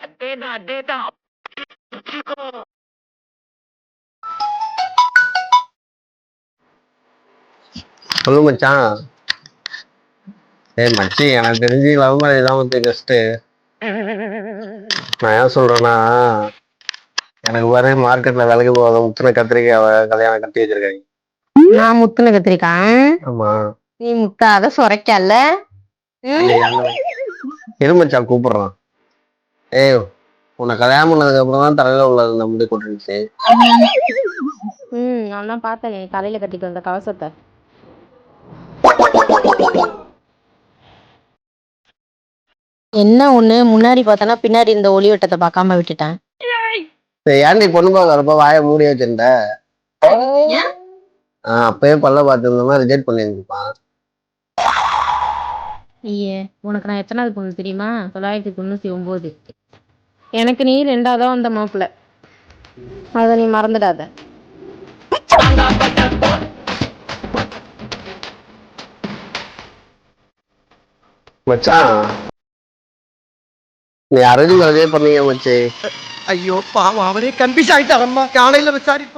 அதேதான் அதேதான் சொல்லு மச்சான். ஏய் மச்சி எனக்கு தெரிஞ்சு லவ் மேரேஜ் தான் வந்து பெஸ்ட்டு நான் ஏன் சொல்றேன்னா எனக்கு வர மார்க்கெட்ல விலைக்கு போகாத முத்தின கத்திரிக்காய் கல்யாணம் கட்டி வச்சிருக்காங்க. நான் முத்துன கத்திரிக்காய் ஆமா. நீ முத்தாத சொரைக்கல்ல? எது மச்சான் கூப்பிடுறான். ஏய் உன்னை கல்யாணம் பண்ணதுக்கு அப்புறம் தான் தலையில உள்ளது இந்த முடி கொட்டுருச்சு ம் நான் தான் பார்த்தேன். என் தலையில கட்டிட்டு வந்த கவசத்தை. என்ன ஒண்ணு? முன்னாடி பார்த்தனா பின்னாடி இந்த ஒளி வட்டத்தை பார்க்காம விட்டுட்டேன். சரி, ஏன்டி பொண்ணு பார்க்க வரப்ப வாயை மூடி வச்சிருந்த? ஆஹ் அப்பயே பல்ல பார்த்துருந்தோம்னா ரிஜெக்ட் பண்ணியிருந்துப்பான். ஐயே உனக்கு நான் எத்தனாவது பொண்ணு தெரியுமா? தொள்ளாயிரத்தி தொண்ணூத்தி ஒன்பது எனக்கு நீ ரெண்டாவதா வந்த மாப்பிள்ள அதை நீ மறந்துடாத. மச்சான் நீ அரேஞ்ச் மேரேஜே பண்ணீங்க மச்சி. ஐயோ பாவம் அவரே கன்ஃபியூஸ் ஆயிட்டாரம்மா காலையில விசாரிப்போம்.